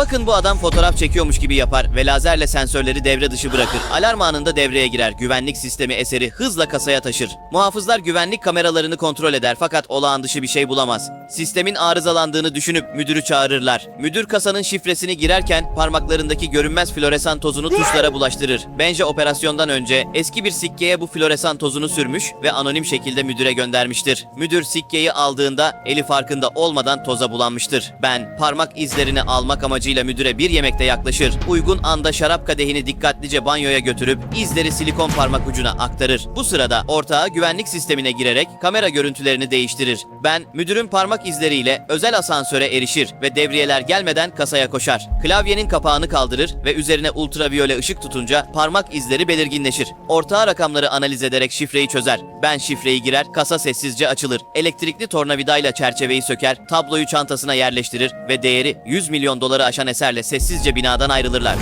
Bakın bu adam fotoğraf çekiyormuş gibi yapar ve lazerle sensörleri devre dışı bırakır. Alarm anında devreye girer. Güvenlik sistemi eseri hızla kasaya taşır. Muhafızlar güvenlik kameralarını kontrol eder fakat olağan dışı bir şey bulamaz. Sistemin arızalandığını düşünüp müdürü çağırırlar. Müdür kasanın şifresini girerken parmaklarındaki görünmez floresan tozunu tuşlara bulaştırır. Bence operasyondan önce eski bir sikkeye bu floresan tozunu sürmüş ve anonim şekilde müdüre göndermiştir. Müdür sikkeyi aldığında eli farkında olmadan toza bulanmıştır. Ben parmak izlerini almak amacıyla müdüre bir yemekte yaklaşır. Uygun anda şarap kadehini dikkatlice banyoya götürüp izleri silikon parmak ucuna aktarır. Bu sırada ortağı güvenlik sistemine girerek kamera görüntülerini değiştirir. Ben müdürün parmak izleriyle özel asansöre erişir ve devriyeler gelmeden kasaya koşar. Klavyenin kapağını kaldırır ve üzerine ultraviyole ışık tutunca parmak izleri belirginleşir. Ortağı rakamları analiz ederek şifreyi çözer. Ben şifreyi girer, kasa sessizce açılır. Elektrikli tornavidayla çerçeveyi söker, tabloyu çantasına yerleştirir ve değeri 100 milyon doları aşan eserle sessizce binadan ayrılırlar.